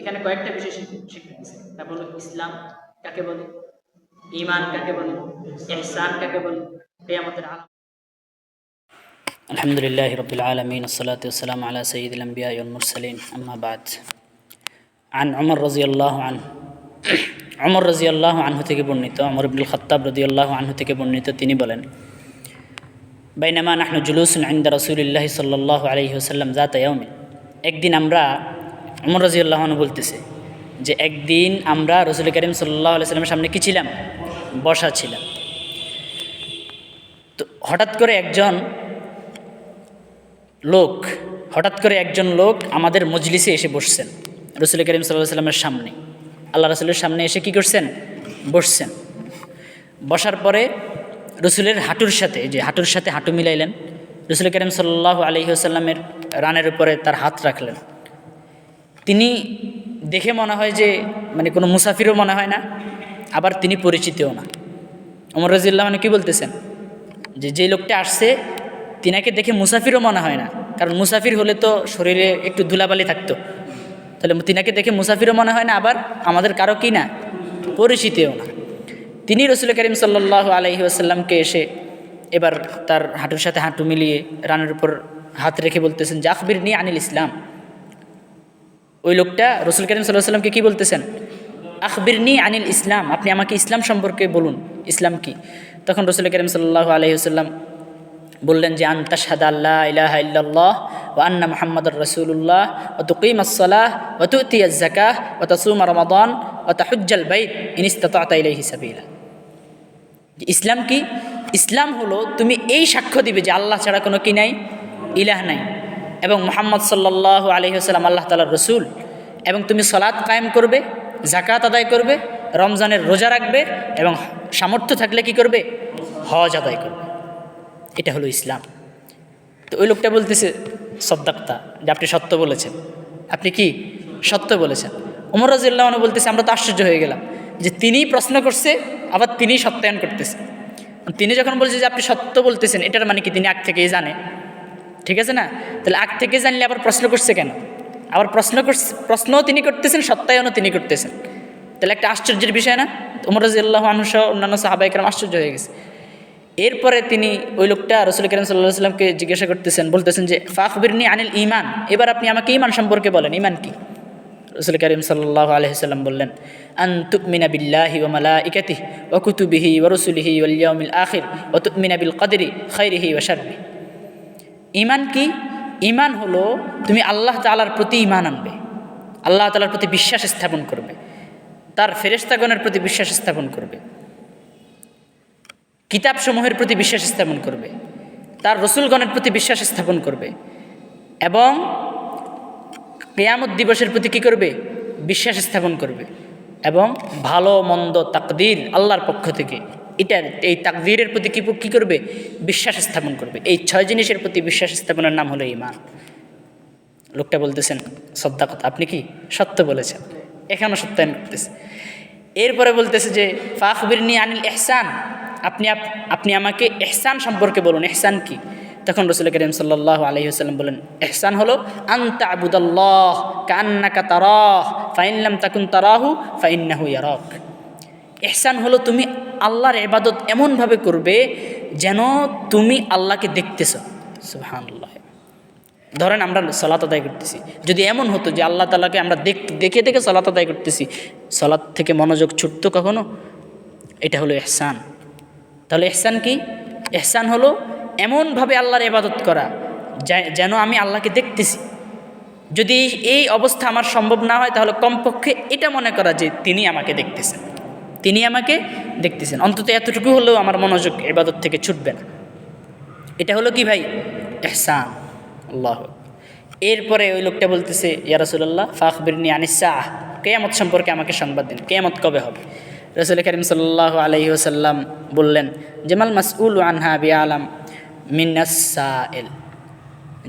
এখানে কয়েকটা বিষয় শিখ- শিখতে দিচ্ছে তা বলো ইসলাম কাকে বলে ইমান কাকে বলে ইহসান কাকে বলে কেয়ামতের আলাম الحمد لله رب العالمين والصلاة والسلام على سيد الأنبياء والمرسلين أما بعد عن عمر رضي الله عنه عمر رضي الله عنه থেকে বর্ণিত عمر بن الخطاب رضي الله عنه থেকে বর্ণিত তিনি বলেন বাইনামা নাহনু জুলুসুন عند رسول الله صلى الله عليه وسلم ذات يوم একদিন আমরা উমর রাজিউল্লাহ আনহু বলতেছে যে, একদিন আমরা রসুল করিম সাল্লাহ সাল্লামের সামনে কি ছিলাম? বসা ছিলাম। তো হঠাৎ করে একজন লোক, হঠাৎ করে একজন লোক আমাদের মজলিসে এসে বসছেন রসুল করিম সাল্লাহ সাল্লামের সামনে। আল্লাহ রসুলের সামনে এসে কি করছেন? বসছেন। বসার পরে রসুলের হাঁটুর সাথে যে হাঁটুর সাথে হাঁটু মিলাইলেন, রসুল করিম সাল্লাহ আলহিহাসাল্লামের রানের উপরে তার হাত রাখলেন। তিনি দেখে মনে হয় যে মানে কোনো মুসাফিরও মনে হয় না, আবার তিনি পরিচিতও না। অমর রাজিল্লাহ মানে কী বলতেছেন? যে যে লোকটা আসছে, তিনাকে দেখে মুসাফিরও মনে হয় না, কারণ মুসাফির হলে তো শরীরে একটু ধুলাবালি থাকতো। তাহলে তিনাকে দেখে মুসাফিরও মনে হয় না, আবার আমাদের কারও কি না, পরিচিতও না। তিনি রসুল করিম সাল্লাহ আলহি আসাল্লামকে এসে এবার তার হাঁটুর সাথে হাঁটু মিলিয়ে রানের উপর হাত রেখে বলতেছেন জাকবির নিয়ে আনিল ইসলাম। ওই লোকটা রসুল করিম সাল্লাহ সাল্লামকে কী বলতেছেন? আখবিরনি আনিল ইসলাম। আপনি আমাকে ইসলাম সম্পর্কে বলুন। ইসলাম কি? তখন রসুল করিম সাল্লাহ আলহিহাল্লাম বললেন যে আন্তা সাদা আল্লাহ ইলাহা ইল্লাল্লাহ ও আন্না মোহাম্মদ রসুল্লাহ ও তুকিম আসলাহ ও তুতি জাকাহ ও তসুম রমাদান ও তাহুজ্জাল বাইত ইনিস্তাত ইলাইহি সাবিলা। ইসলাম কি? ইসলাম হলো তুমি এই সাক্ষ্য দিবে যে আল্লাহ ছাড়া কোনো কি নাই? ইলাহ নাই। এবং মোহাম্মদ সাল্লাহ আলহিহাস্লাম আল্লাহ তালার রসুল। এবং তুমি সলাৎ কায়েম করবে জাকাত আদায় করবে, রমজানের রোজা রাখবে এবং সামর্থ্য থাকলে কি করবে? হজ আদায় করবে। এটা হলো ইসলাম। তো ওই লোকটা বলতেছে, সদ্দাক্তা, যে আপনি সত্য বলেছেন। আপনি কি সত্য বলেছেন? উমর রাজিল্লাহ বলতেছে, আমরা তো আশ্চর্য হয়ে গেলাম যে তিনি প্রশ্ন করছে, আবার তিনি সত্যায়ন করতেছে। তিনি যখন বলছে যে আপনি সত্য বলতেছেন, এটার মানে কি? তিনি আগ থেকেই জানে। ঠিক আছে না? তাহলে আগ থেকে জানলে আবার প্রশ্ন করছে কেন? আবার প্রশ্ন প্রশ্নও তিনি করতেছেন সত্যায়নও তিনি করতেছেন। তাহলে একটা আশ্চর্যের বিষয় না? উমর রাজিয়াল্লাহ মানুষ অন্যান্য সাহাবাইকরাম আশ্চর্য হয়ে গেছে। এরপরে তিনি ওই লোকটা রসুল করিম সাল্লাহ সাল্লামকে জিজ্ঞাসা করতেছেন, বলতেছেন যে ফাকবিরনি আনিল ইমান এবার আপনি আমাকে ইমান সম্পর্কে বলেন ইমান কি? রসুল করিম সাল্লাহ আলহিসাল্লাম বললেন, আন তুকমিনা বিল্লাহি ও মালা ইকাতি ও কুতুবিহি ও রসুলিহি ওলিয়াউমিল আখির ও তুকমিনা বিল কদরি খৈরিহি ও শারবি ইমান কি? ইমান হলো তুমি আল্লাহ তালার প্রতি ইমান আনবে। আল্লাহ তালার প্রতি বিশ্বাস স্থাপন করবে। তার ফেরেস্তাগণের প্রতি বিশ্বাস স্থাপন করবে। কিতাবসমূহের প্রতি বিশ্বাস স্থাপন করবে। তার রসুলগণের প্রতি বিশ্বাস স্থাপন করবে। এবং কেয়ামত দিবসের প্রতি কী করবে? বিশ্বাস স্থাপন করবে। এবং ভালো, মন্দ, তাকদির আল্লাহর পক্ষ থেকে। এটার এই তাকদিরের প্রতি কী কী করবে? বিশ্বাস স্থাপন করবে। এই ছয় জিনিসের প্রতি বিশ্বাস স্থাপনের নাম হলো ইমান লোকটা বলতেছেন সদ্যা কথা। আপনি কি? সত্য বলেছেন। এখানেও সত্যায়ন করতেছে। এরপরে বলতেছে যে ফাখবির নি আনিল এহসান আপনি আপনি আমাকে এহসান সম্পর্কে বলুন। এহসান কি? তখন রসুল করিম সাল্লাহ আলহিহাল্লাম বলেন এহসান হলো, আন্তা আবুদাল্লাহ কান্নাকা তারাহ ফাইনলাম তাকুন তারাহু, ফাইন্নাহু ইয়ারক। এহসান হলো তুমি আল্লাহর এবাদত এমনভাবে করবে যেন তুমি আল্লাহকে দেখতেছ। সুহানুল্লাহ ধরেন আমরা সলাত আদায় করতেছি। যদি এমন হতো যে আল্লাহ তালাকে আমরা দেখ, দেখে দেখে সলাত আদায় করতেছি সলাৎ থেকে মনোযোগ ছুটতো কখনো? এটা হলো এহসান। তাহলে এহসান কি? এহসান হলো এমনভাবে আল্লাহর এবাদত করা যেন আমি আল্লাহকে দেখতেছি। যদি এই অবস্থা আমার সম্ভব না হয়, তাহলে কমপক্ষে এটা মনে করা যে তিনি আমাকে দেখতেছেন। তিনি আমাকে দেখতেছেন। অন্তত এতটুকু হলেও আমার মনোযোগ এবাদত থেকে ছুটবে না। এটা হলো কি ভাই? এহসান আল্লাহ এরপরে ওই লোকটা বলতেছে ইয়ারসুল্লাহ ফাখবিরনি আনিসা কেয়ামত সম্পর্কে আমাকে সংবাদ দিন। কেয়ামত কবে হবে? রসুল করিম সাল্লাহ আলহি ওসাল্লাম বললেন, জেমাল মাসউল আনহা বি আলাম মিনাসা এল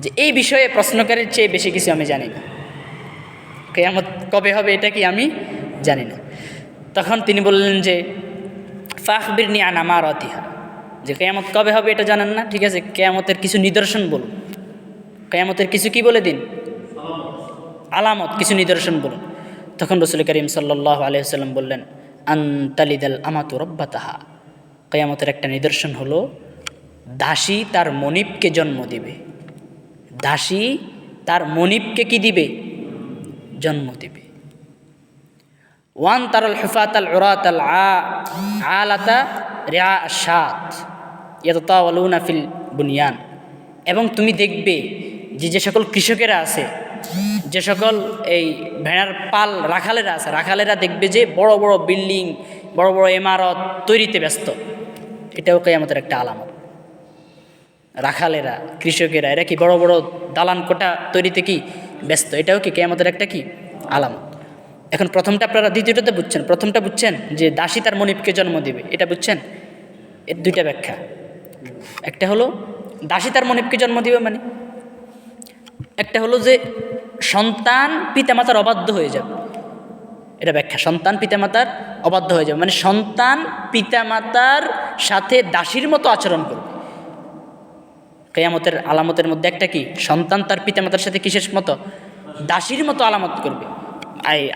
যে এই বিষয়ে প্রশ্নকারীর চেয়ে বেশি কিছু আমি জানি না। কেয়ামত কবে হবে এটা কি আমি জানি না। তখন তিনি বললেন যে, ফাখবিরনি আন আমার অতিহা যে কেয়ামত কবে হবে এটা জানেন না, ঠিক আছে? কেয়ামতের কিছু নিদর্শন বলুন। কেয়ামতের কিছু কি বলে দিন? আলামত। কিছু নিদর্শন বলুন। তখন রসুল করিম সাল্লাহ আলহিহাল্লাম বললেন, আন্তালিদাল আমাতু রব্বাতাহা। কেয়ামতের একটা নিদর্শন হলো, দাসী তার মনিবকে জন্ম দিবে। দাসী তার মনিবকে কি দিবে? জন্ম দিবে। ওয়ান তারল হুফাত আল উরাত আল আলাতা রেয়া সাত ইয়াতাওয়ালুনা ফিল বুনিয়ান। এবং তুমি দেখবে যে যে সকল কৃষকেরা আছে, যে সকল এই ভেড়ার পাল রাখালেরা আছে, রাখালেরা দেখবে যে বড় বড় বিল্ডিং, বড় বড় ইমারত তৈরিতে ব্যস্ত। এটাও আমাদের একটা আলামত। রাখালেরা, কৃষকেরা, এরা কি বড় বড় দালান কোটা তৈরিতে কি ব্যস্ত? এটাও কি কেয়ামতের একটা কি আলামত? এখন প্রথমটা আপনারা দ্বিতীয়টাতে বুঝছেন। প্রথমটা বুঝছেন যে দাসী তার মনিবকে জন্ম দিবে। এটা বুঝছেন? এর দুইটা ব্যাখ্যা। একটা হলো, দাসী তার মনিবকে জন্ম দিবে মানে? একটা হলো যে সন্তান পিতামাতার অবাধ্য হয়ে যাবে। এটা ব্যাখ্যা। সন্তান পিতামাতার অবাধ্য হয়ে যাবে। মানে সন্তান পিতামাতার সাথে দাসীর মতো আচরণ করবে। কেয়ামতের আলামতের মধ্যে একটা কি? সন্তান তার পিতামাতার সাথে কিসের মতো? দাসীর মতো আলামত করবে।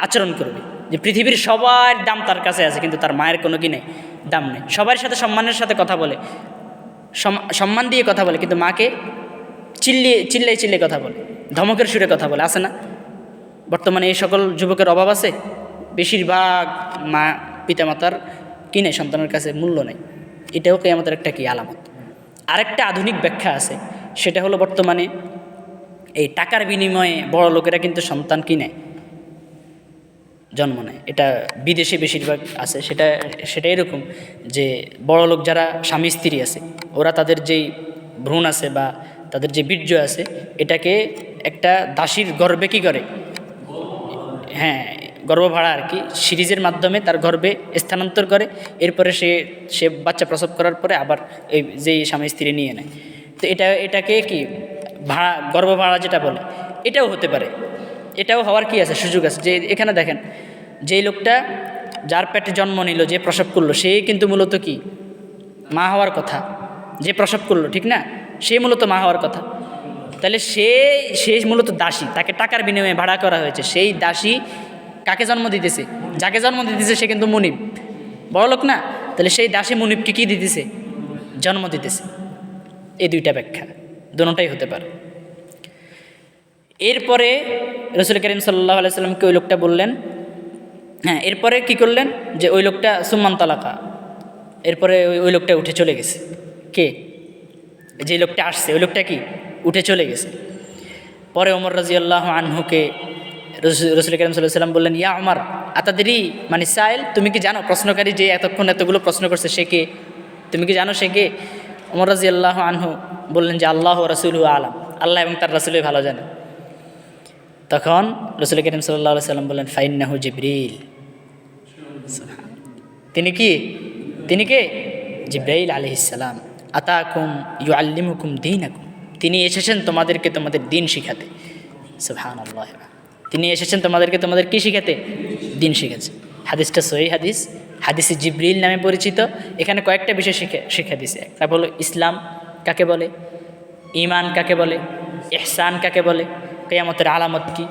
আচরণ করবে। যে পৃথিবীর সবার দাম তার কাছে আছে, কিন্তু তার মায়ের কোনো কি নেই? দাম নেই। সবার সাথে সম্মানের সাথে কথা বলে। সম্মান দিয়ে কথা বলে, কিন্তু মাকে চিল্লিয়ে, চিল্লাই চিল্লিয়ে কথা বলে। ধমকের সুরে কথা বলে। আছে না? বর্তমানে এই সকল যুবকের অভাব আছে? বেশিরভাগ মা, পিতামাতার কি নেই? সন্তানের কাছে মূল্য নেই। এটাও কি আমাদের একটা কি আলামত? আরেকটা আধুনিক ব্যাখ্যা আছে। সেটা হলো বর্তমানে এই টাকার বিনিময়ে বড় লোকেরা কিন্তু সন্তান কিনে জন্ম নেয়। এটা বিদেশে বেশিরভাগ আছে, সেটা সেটা এরকম যে বড় লোক যারা স্বামী, স্ত্রী আছে, ওরা তাদের যেই ভ্রূণ আছে বা তাদের যে বীর্য আছে, এটাকে একটা দাসীর গর্বে কি করে? হ্যাঁ গর্ভভাড়া আর কি, সিরিজের মাধ্যমে তার গর্ভে স্থানান্তর করে, এরপরে সে সে বাচ্চা প্রসব করার পরে আবার এই যেই স্বামী, স্ত্রী নিয়ে নেয়। তো এটা, এটাকে কি ভাড়া গর্ভভাড়া যেটা বলে, এটাও হতে পারে। এটাও হওয়ার কি আছে? সুযোগ আছে। যে এখানে দেখেন, যেই লোকটা যার পেটে জন্ম নিল, যে প্রসব করল, সে কিন্তু মূলত কি? মা হওয়ার কথা। যে প্রসব করল, ঠিক না? সে মূলত মা হওয়ার কথা। তাহলে সে সে মূলত দাসী। তাকে টাকার বিনিময়ে ভাড়া করা হয়েছে। সেই দাসী কাকে জন্ম দিতেছে? যাকে জন্ম দিতেছে সে কিন্তু মুনিব। বড় লোক না? তাহলে সেই দাসী মুনিবকে কী দিতেছে? জন্ম দিতেছে। এই দুইটা ব্যাখ্যা। দুটাই হতে পারে। এরপরে রসুল করিম সাল্লাহ আলাইসাল্লামকে ওই লোকটা বললেন হ্যাঁ এরপরে কি করলেন? যে ওই লোকটা সুম্মান তালাকা, এরপরে ওই ওই লোকটা উঠে চলে গেছে। কে? যে লোকটা আসছে, ওই লোকটা কি? উঠে চলে গেছে। পরে ওমর রাজি আল্লাহ আনহুকে রসুল করিম সাল্লাহ সাল্লাম বললেন, ইয়া আমার আতাদেরই মানে সাইল, তুমি কি জানো প্রশ্নকারী যে এতক্ষণ এতগুলো প্রশ্ন করছে সে কে? তুমি কি জানো সে কে? ওমর রাজি আল্লাহ আনহু বললেন যে, আল্লাহ রসুল আলাম। আল্লাহ এবং তার রসুলই ভালো জানে তখন রসুল করিম সাল্লাহ সাল্লাম বললেন, ফাইন্নাহু জিব্রিল। তিনি কি? তিনি কে? জিব্রাইল আলহিসাল্লাম আতাকুম ইউ আল্লিম হুকুম দিন আকুম তিনি এসেছেন তোমাদেরকে তোমাদের দিন শিখাতে। সুবহান আল্লাহ তিনি এসেছেন তোমাদেরকে তোমাদের কি শিখাতে? দিন শিখেছে হাদিসটা সহি হাদিস। হাদিসে জিব্রিল নামে পরিচিত। এখানে কয়েকটা বিষয় শিখে শিক্ষা দিছে। একটা ইসলাম কাকে বলে? ইমান কাকে বলে? এহসান কাকে বলে? কেয়ামতের আলামত কি?